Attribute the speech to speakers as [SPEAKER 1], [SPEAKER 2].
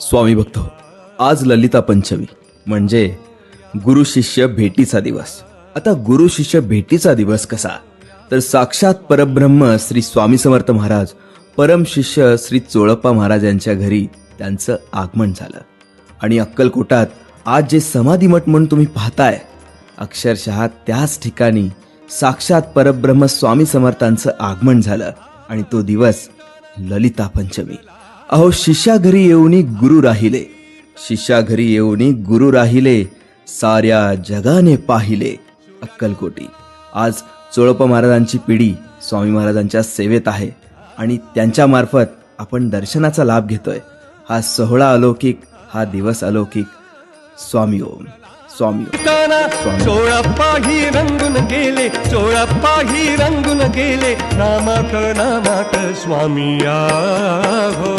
[SPEAKER 1] स्वामी भक्त हो, आज ललिता पंचमी म्हणजे गुरु शिष्य भेटीचा दिवस. आता गुरु शिष्य भेटीचा दिवस कसा? तर साक्षात परब्रह्म श्री स्वामी समर्थ महाराज परम शिष्य श्री चोळप्पा महाराज यांच्या घरी त्यांचं आगमन झालं. आणि अक्कलकोटात आज जे समाधी मठ म्हणून तुम्ही पाहताय अक्षरशः त्याच ठिकाणी साक्षात परब्रह्म स्वामी समर्थांचं आगमन झालं. आणि तो दिवस ललिता पंचमी. अहो शिष्या घरी येऊनी गुरु राहिले. शिष्या घरी येऊनी गुरु राहिले साऱ्या जगाने पाहिले अक्कलकोटी. आज चोळप्पा महाराजांची पिढी स्वामी महाराजांच्या सेवेत आहे आणि त्यांच्या मार्फत आपण दर्शनाचा लाभ घेतोय. हा सोहळा अलौकिक हा दिवस अलौकिक. स्वामी ओम स्वामी ओम.
[SPEAKER 2] काना चोळप्पा ही रंगून गेले चोळप्पा ही रंगून गेले. नामात नामात स्वामी हो